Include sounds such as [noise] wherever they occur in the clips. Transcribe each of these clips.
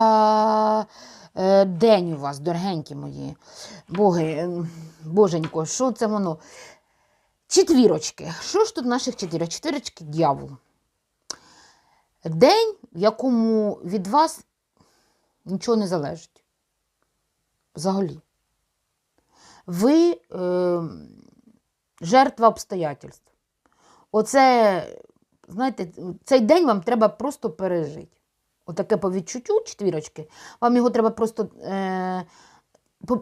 Е, День у вас, дорогенькі мої. Боги, е, боженько, що це воно? Четвірочки. Що ж тут наших четвірок? Четвірочки дьявол. День, в якому від вас нічого не залежить. Взагалі. Ви е, жертва обстоятельств. Оце, знаєте, цей день вам треба просто пережити. Отаке по відчуттю четвірочки, вам його треба просто е,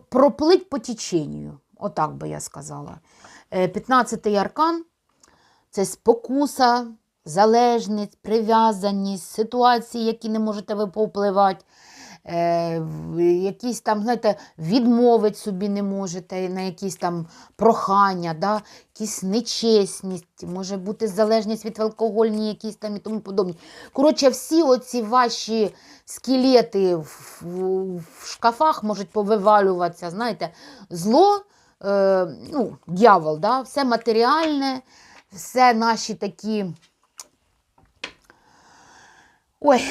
проплить по теченню. Отак би я сказала. Е, 15-й аркан це спокуса, залежність, прив'язаність, ситуації, які не можете ви повпливати. Е, якісь там, знаєте, відмовити собі не можете на якісь там прохання, да? якісь нечесність, може бути залежність від алкогольні, якісь там і тому подобні. Коротше, всі оці ваші скелети в, в, в шкафах можуть повивалюватися, знаєте, зло, е, ну, дьявол, да? все матеріальне, все наші такі. Ой,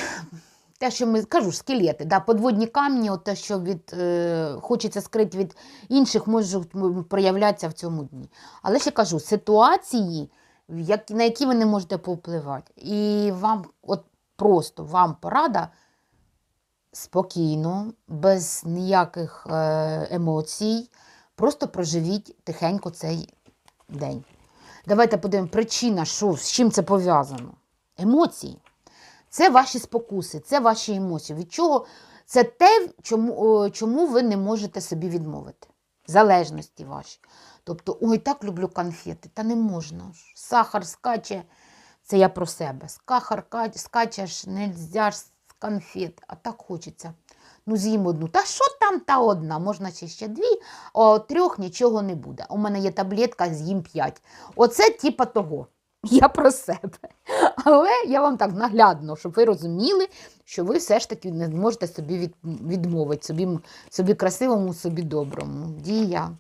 те, що ми кажу, скелети, да, подводні камні, от те, що від, е, хочеться скрити від інших, можуть проявлятися в цьому дні. Але ще кажу, ситуації, як, на які ви не можете повпливати. І вам, от просто вам порада спокійно, без ніяких е, емоцій, просто проживіть тихенько цей день. Давайте подивимо причина, що, з чим це пов'язано. Емоції. Це ваші спокуси, це ваші емоції. Від чого це те, чому, чому ви не можете собі відмовити. Залежності ваші. Тобто, ой, так люблю конфети, та не можна. Сахар скаче, це я про себе. Сахар ка- скачеш, не з конфет, а так хочеться. Ну, з'їм одну. Та що там та одна? Можна ще ще дві, а трьох нічого не буде. У мене є таблетка, з'їм п'ять. Оце типа того. [laughs] Я про себе. Але я вам так наглядно, щоб ви розуміли, що ви все ж таки не зможете собі від, відмовити, собі, собі красивому, собі доброму. Дія.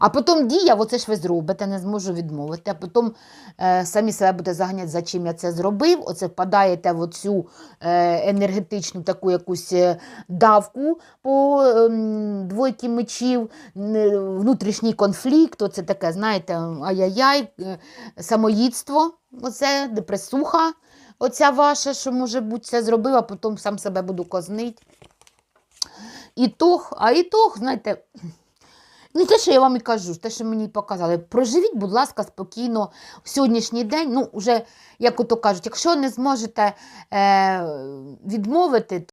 А потім дія, оце ж ви зробите, не зможу відмовити. А потім е, самі себе будете заганяти, за чим я це зробив. Оце впадаєте в оцю е, енергетичну таку якусь е, давку по ем, двойки мечів, внутрішній конфлікт, оце таке, знаєте, ай-яй-яй, е, самоїдство, оце депресуха, оця ваша, що може бути це зробив, а потім сам себе буду кознити. Ітог, а ітог, знаєте, не те, що я вам і кажу, те, що мені показали. Проживіть, будь ласка, спокійно в сьогоднішній день. Ну, вже, як ото кажуть, якщо не зможете е, відмовити,